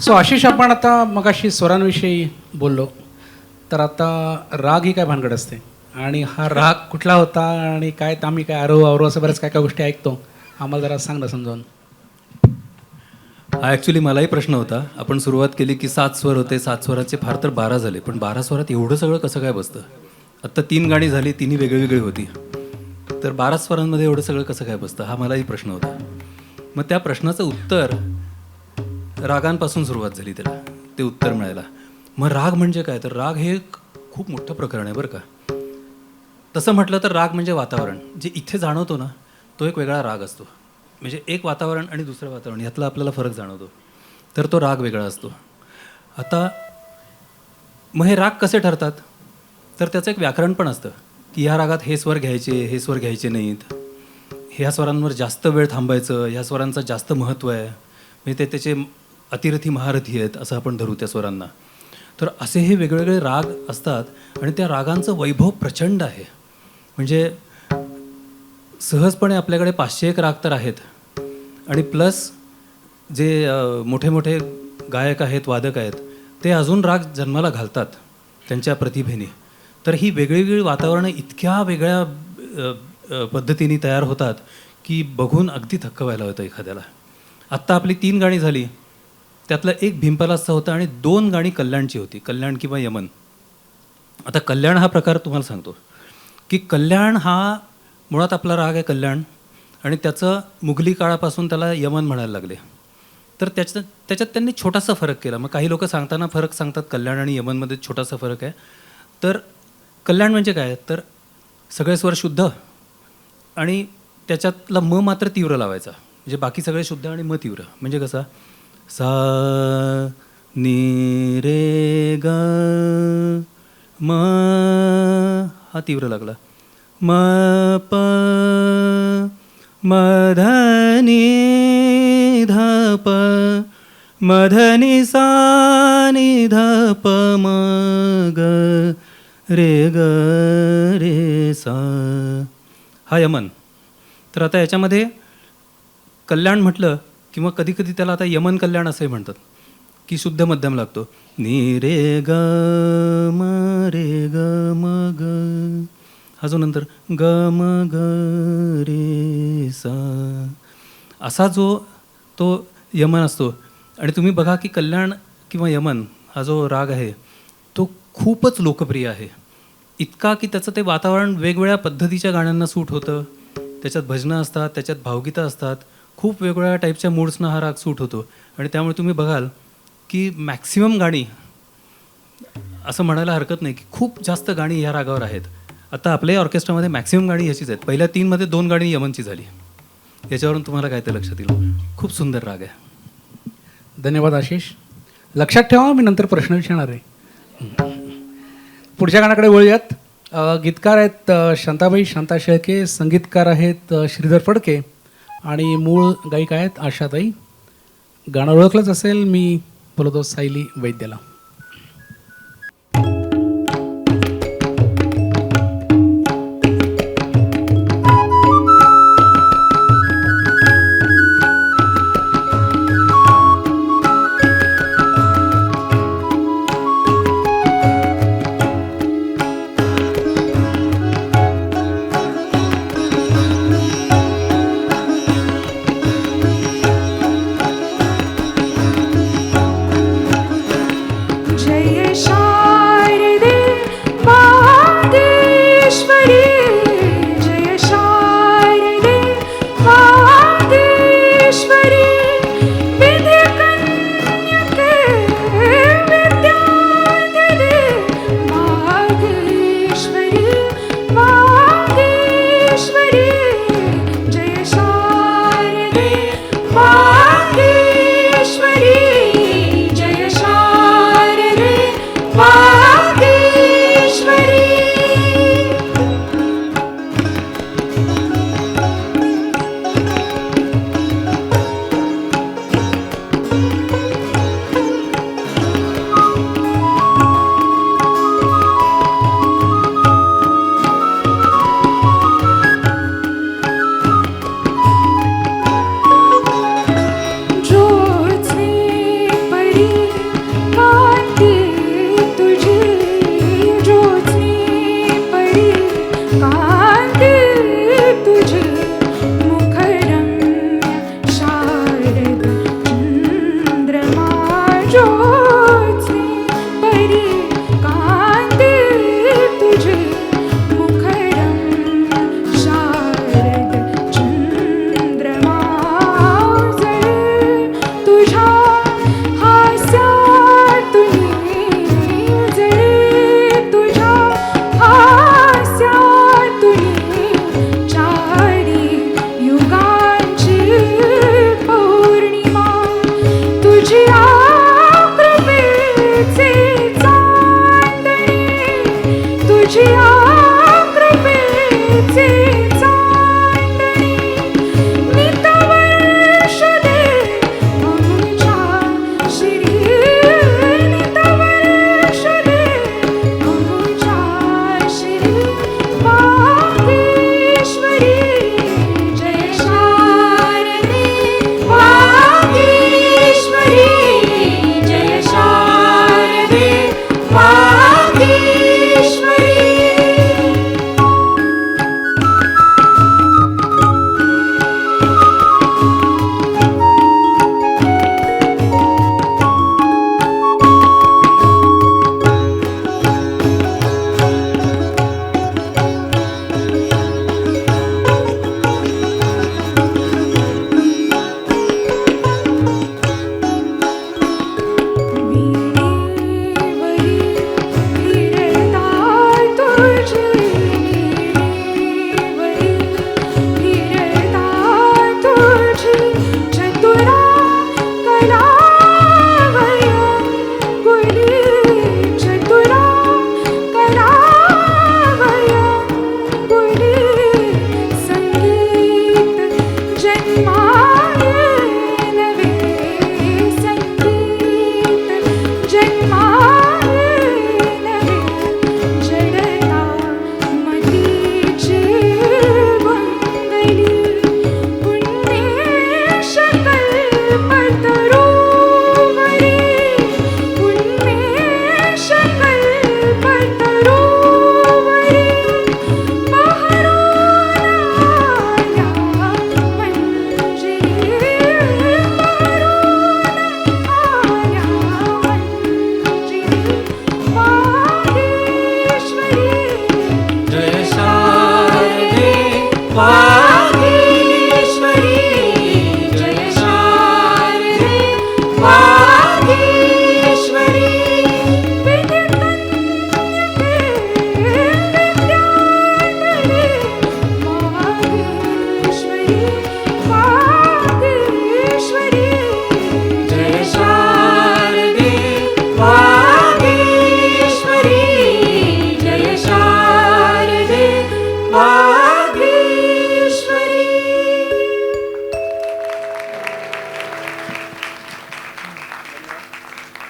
So Ashish आपण आता मगाशी स्वरांविषयी बोललो. तर आता राग ही काय भानगड असते? आणि हा राग कुठला होता आणि काय तर आम्ही काय आरो आरो असं बऱ्याच काय काय गोष्टी ऐकतो? आम्हाला जरा सांग ना समजावून. हा ॲक्च्युली मलाही प्रश्न होता. आपण सुरुवात केली की सात स्वर होते. सात स्वराचे फार तर बारा झाले पण बारा स्वरात एवढं सगळं कसं काय बसतं? आत्ता तीन गाणी झाली तिन्ही वेगळी वेगळी होती. तर बारा स्वरांमध्ये एवढं सगळं कसं काय बसतं? हा मलाही प्रश्न होता. मग त्या प्रश्नाचं उत्तर रागांपासून सुरुवात झाली त्याला ते उत्तर मिळायला. मग राग म्हणजे काय? तर राग हे खूप मोठं प्रकरण आहे बरं का. तसं म्हटलं तर राग म्हणजे वातावरण. जे इथे जाणवतो ना तो एक वेगळा राग असतो. म्हणजे एक वातावरण आणि दुसरं वातावरण यातला आपल्याला फरक जाणवतो. तर तो राग वेगळा असतो. आता मग हे राग कसे ठरतात? तर त्याचं एक व्याकरण पण असतं की ह्या रागात हे स्वर घ्यायचे हे स्वर घ्यायचे नाहीत. ह्या स्वरांवर जास्त वेळ थांबायचं ह्या स्वरांचं जास्त महत्त्व आहे. म्हणजे ते त्याचे अतिरथी महारथी आहेत असं आपण धरू त्या स्वरांना. तर असे हे वेगवेगळे राग असतात आणि त्या रागांचं वैभव प्रचंड आहे. म्हणजे सहजपणे आपल्याकडे पाचशे एक राग तर आहेत. आणि प्लस जे मोठे मोठे गायक आहेत वादक आहेत ते अजून राग जन्माला घालतात त्यांच्या प्रतिभेने. तर ही वेगळीवेगळी वातावरणं इतक्या वेगळ्या पद्धतीने तयार होतात की बघून अगदी थक्क व्हायला होतं एखाद्याला. आत्ता आपली तीन गाणी झाली. त्यातलं एक भिंपलाचं होतं आणि दोन गाणी कल्याणची होती कल्याण किंवा यमन. आता कल्याण हा प्रकार तुम्हाला सांगतो. की कल्याण हा मुळात आपला राग आहे कल्याण आणि त्याचं मुघली काळापासून त्याला यमन म्हणायला लागले. तर त्याच्यात त्याच्यात त्यांनी छोटासा फरक केला. मग काही लोक सांगताना फरक सांगतात कल्याण आणि यमनमध्ये छोटासा फरक आहे. तर कल्याण म्हणजे काय? तर सगळे स्वर शुद्ध आणि त्याच्यातला म मात्र तीव्र लावायचा. म्हणजे बाकी सगळे शुद्ध आणि म तीव्र. म्हणजे कसं? सा नी रे ग म हा तीव्र लागला. म प मधनी ध प मधनी सा नि ध प म ग रे ग रे सा. हा यमन. तर आता याच्यामध्ये कल्याण म्हटलं किंवा कधी कधी त्याला आता यमन कल्याण असंही म्हणतात की शुद्ध मध्यम लागतो. नी रे ग म रे ग म ग. हा जो नंतर ग म ग रे सा. असा जो तो यमन असतो. आणि तुम्ही बघा की कल्याण किंवा यमन हा जो राग आहे तो खूपच लोकप्रिय आहे. इतका की त्याचं ते वातावरण वेगवेगळ्या पद्धतीच्या गाण्यांना सूट होतं. त्याच्यात भजनं असतात त्याच्यात भावगीतं असतात. खूप वेगवेगळ्या टाईपच्या मूड्सना हा राग सूट होतो. आणि त्यामुळे तुम्ही बघाल की मॅक्सिमम गाणी असं म्हणायला हरकत नाही की खूप जास्त गाणी ह्या रागावर आहेत. आता आपल्याही ऑर्केस्ट्रामध्ये मॅक्सिमम गाणी ह्याचीच आहेत. पहिल्या तीनमध्ये दोन गाणी यमनची झाली. याच्यावरून तुम्हाला काय ते लक्षात येईल? खूप सुंदर राग आहे. धन्यवाद आशिष. लक्षात ठेवा मी नंतर प्रश्न विचारणार आहे. पुढच्या गाण्याकडे वळूयात. गीतकार आहेत शांताबाई शांता शेळके संगीतकार आहेत श्रीधर फडके. आणि मूळ गायिका आहेत आशाताई. गाणं ओळखलंच असेल मी बोलतो सायली वैद्याला.